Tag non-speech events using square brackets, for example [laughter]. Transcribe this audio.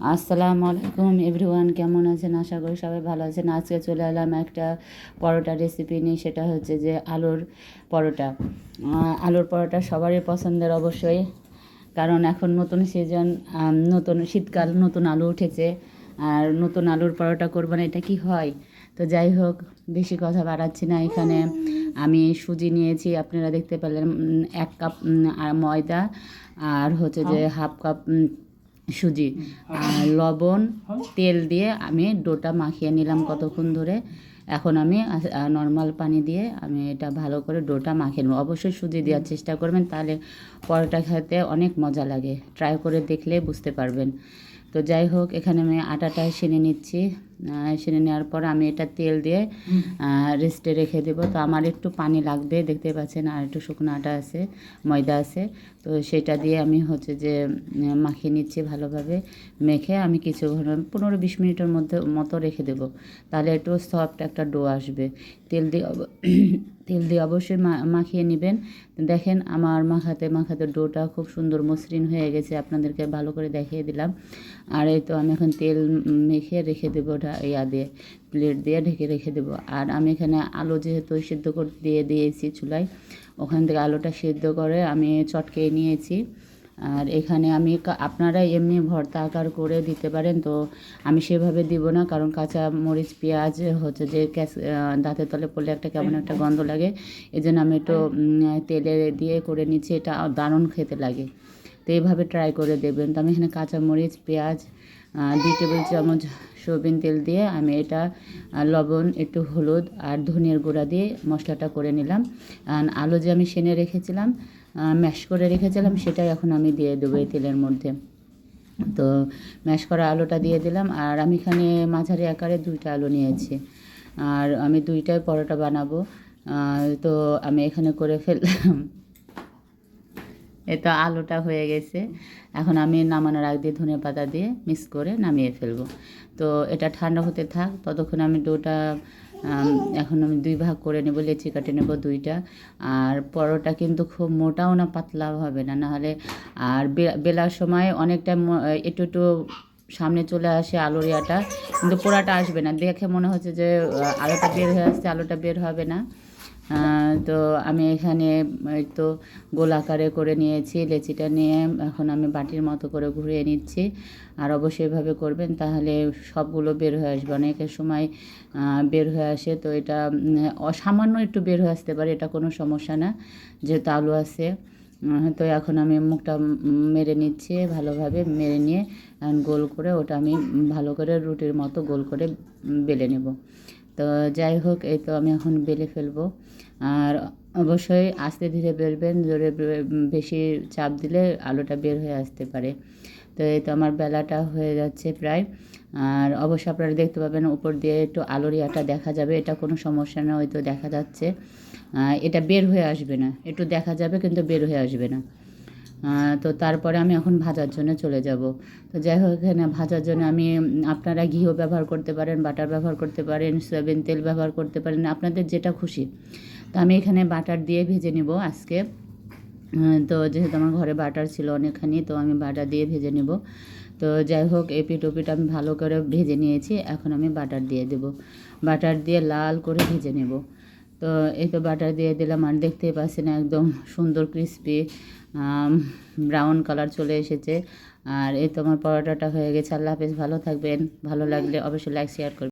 আসসালামু আলাইকুম এভরিওয়ান কেমন আছেন? আশা করি সবাই ভালো আছেন। আজকে চলে এলাম একটা পরোটা রেসিপি নিয়ে সেটা হচ্ছে যে আলুর পরোটা। আলুর পরোটা সবারই পছন্দের অবশ্যই কারণ এখন নতুন সিজন নতুন শীতকাল নতুন আলু উঠেছে আর নতুন আলুর পরোটা করব না এটা কি হয়? তো যাই হোক বেশি কথা বাড়াচ্ছি না এখানে। আমি সুজি নিয়েছি আপনারা দেখতে পেলেন এক কাপ ময়দা আর হচ্ছে যে হাফ কাপ সুজি আর লবণ তেল দিয়ে আমি ডোটা মাখিয়ে নিলাম কতক্ষণ ধরে। এখন আমি নর্মাল পানি দিয়ে আমি এটা ভালো করে ডোটা মাখিয়ে নেব। অবশ্যই সুজি দেওয়ার চেষ্টা করবেন তাহলে পরোটা খেতে অনেক মজা লাগে। ট্রাই করে দেখলে বুঝতে পারবেন। তো যাই হোক এখানে আমি আটাটা সেনে নিচ্ছি। সেনে নেওয়ার পর আমি এটা তেল দিয়ে রেস্টে রেখে দেবো। তো আমার একটু পানি লাগবে দেখতে পাচ্ছেন আর একটু শুকনো আটা আছে ময়দা আছে। তো সেটা দিয়ে আমি হচ্ছে যে মাখিয়ে নিচ্ছি ভালোভাবে। মেখে আমি কিছু ঘণ্টা পনেরো বিশ মিনিটের মধ্যে মতো রেখে দেবো। তাহলে একটু সফট একটা ডো আসবে। তেল দিয়ে [coughs] তেল দিয়ে অবশ্যই মাখিয়ে নেবেন। দেখেন আমার মাখাতে মাখাতে ডোটা খুব সুন্দর মসৃণ হয়ে গেছে। আপনাদেরকে ভালো করে দেখিয়ে দিলাম। আর এই তো আমি এখন তেল মেখে রেখে দেবো ওটা। ইয়া দিয়ে প্লেট দিয়ে ঢেকে রেখে দেবো। আর আমি এখানে আলু যেহেতু সিদ্ধ করে, দিয়ে দিয়েছি চুলায়, ওখান থেকে আলুটা সিদ্ধ করে আমি চটকে নিয়েছি। আর এখানে আমি আপনারা এমনি ভর্তা আকার করে দিতে পারেন, তো আমি সেভাবে দিব না, কারণ কাঁচা মরিচ, পেঁয়াজ হচ্ছে যে ক্যাস দাঁতের তলে পড়লে একটা কেমন একটা গন্ধ লাগে। এই জন্য আমি একটু তেলে দিয়ে করে নিচ্ছি, এটা দারুণ খেতে লাগে। তো এইভাবে ট্রাই করে দেবেন তো আমি এখানে কাঁচা মরিচ, পেঁয়াজ দুই টেবিল চামচ সয়াবিন তেল দিয়ে আমি এটা লবণ, একটু হলুদ আর ধনিয়ার গুঁড়া দিয়ে মশলাটা করে নিলাম। আর আলু যে আমি সেনে রেখেছিলাম ম্যাশ করে রেখেছিলাম, সেটাই এখন আমি দিয়ে দেবো এই তেলের মধ্যে। তো ম্যাশ করা আলুটা দিয়ে দিলাম, আর আমি এখানে মাঝারি আকারে দুইটা আলু নিয়েছি। আর আমি দুইটাই পরোটা বানাবো। তো আমি এখানে করে ফেললাম। এই তো আলুটা হয়ে গেছে। এখন আমি নামানোর আগ দিয়ে ধনে পাতা দিয়ে মিক্স করে নামিয়ে ফেলব। তো এটা ঠান্ডা হতে থাক, ততক্ষণ আমি ডোটা এখন আমি দুই ভাগ করে নেব, লেচি কাটে নেব দুইটা। আর পরোটা কিন্তু খুব মোটাও না পাতলাও হবে না। নাহলে আর বেলার সময় অনেকটা একটু একটু সামনে চলে আসে আলুর ইয়াটা, কিন্তু পোড়াটা আসবে না। দেখে মনে হচ্ছে যে আলুটা বের হয়ে আসছে, আলুটা বের হবে না। তো আমি এখানে তো গোল আকারে করে নিয়েছি, লেচিটা নিয়ে এখন আমি বাটির মতো করে ঘুরিয়ে নিচ্ছি। আর অবশ্যই এভাবে করবেন, তাহলে সবগুলো বের হয়ে আসবে। অনেকের সময় বের হয়ে আসে, তো এটা অসামান্য একটু বের হয়ে আসতে পারে, এটা কোনো সমস্যা না, যেহেতু আলু আছে। তো এখন আমি মুখটা মেরে নিচ্ছি ভালোভাবে, মেরে নিয়ে গোল করে ওটা আমি ভালো করে রুটির মতো গোল করে বেলে নেব। তো যাই হোক, এই তো আমি এখন বেলে ফেলব। আর অবশ্যই আস্তে ধীরে বেলবেন, জোরে বেশি চাপ দিলে আলোটা বের হয়ে আসতে পারে। তো এই তো আমার বেলাটা হয়ে যাচ্ছে প্রায়। আর অবশ্যই আপনারা দেখতে পাবেন উপর দিয়ে একটু আলুর ইয়াটা দেখা যাবে, এটা কোনো সমস্যা না হয়তো দেখা যাচ্ছে। এটা বের হয়ে আসবে না, একটু দেখা যাবে কিন্তু বের হয়ে আসবে না। তো তারপরে আমি এখন ভাজার জন্য চলে যাব। তো যাই হোক, এখানে ভাজার জন্য আমি আপনারা ঘিও ব্যবহার করতে পারেন, বাটার ব্যবহার করতে পারেন, সয়াবিন তেল ব্যবহার করতে পারেন, আপনাদের যেটা খুশি। তো আমি এখানে বাটার দিয়ে ভেজে নিব আজকে। তো যেহেতু আমার ঘরে বাটার ছিল অনেকখানি, তো আমি বাটার দিয়ে ভেজে নেব। তো যাই হোক এপিট ওপিট আমি ভালো করে ভেজে নিয়েছি, এখন আমি বাটার দিয়ে দেব। বাটার দিয়ে লাল করে ভেজে নেব। তো এই তো বাটার দিয়ে দিলাম আর দেখতেই পাচ্ছেন একদম সুন্দর ক্রিসপি ব্রাউন কালার চলে এসেছে। আর এই তোমার পরোটাটা হয়ে গেছে। আল্লাহ হাফেজ, ভালো থাকবেন। ভালো লাগলে অবশ্যই লাইক শেয়ার করবেন।